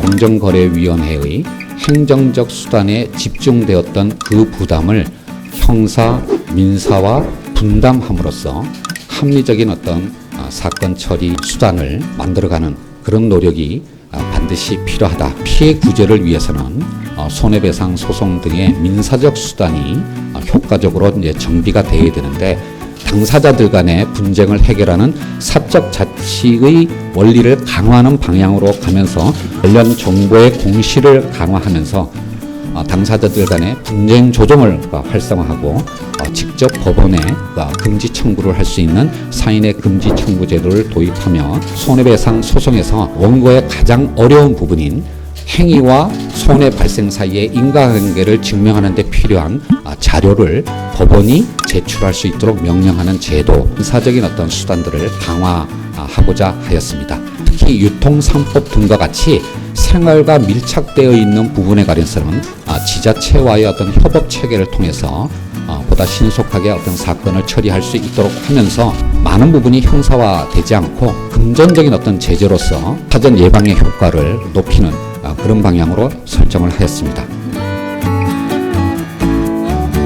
공정거래위원회의 행정적 수단에 집중되었던 그 부담을 형사, 민사와 분담함으로써 합리적인 어떤 아, 사건 처리 수단을 만들어가는 그런 노력이 아, 반드시 필요하다. 피해 구제를 위해서는 어, 손해배상 소송 등의 민사적 수단이 어, 효과적으로 정비가 돼야 되는데 당사자들 간의 분쟁을 해결하는 사적 자치의 원리를 강화하는 방향으로 가면서 관련 정보의 공시를 강화하면서 어, 당사자들 간의 분쟁 조정을 어, 활성화하고 어, 직접 법원에 어, 금지 청구를 할 수 있는 사인의 금지 청구 제도를 도입하며 손해배상 소송에서 원고의 가장 어려운 부분인 행위와 손해 발생 사이의 인과관계를 증명하는 데 필요한 아, 자료를 법원이 제출할 수 있도록 명령하는 제도, 사적인 어떤 수단들을 강화하고자 하였습니다. 특히 유통상법 등과 같이 생활과 밀착되어 있는 부분에 관해서는 아, 지자체와의 어떤 협업 체계를 통해서 어, 보다 신속하게 어떤 사건을 처리할 수 있도록 하면서 많은 부분이 형사화되지 않고 금전적인 어떤 제재로서 사전 예방의 효과를 높이는 아, 그런 방향으로 설정을 하였습니다.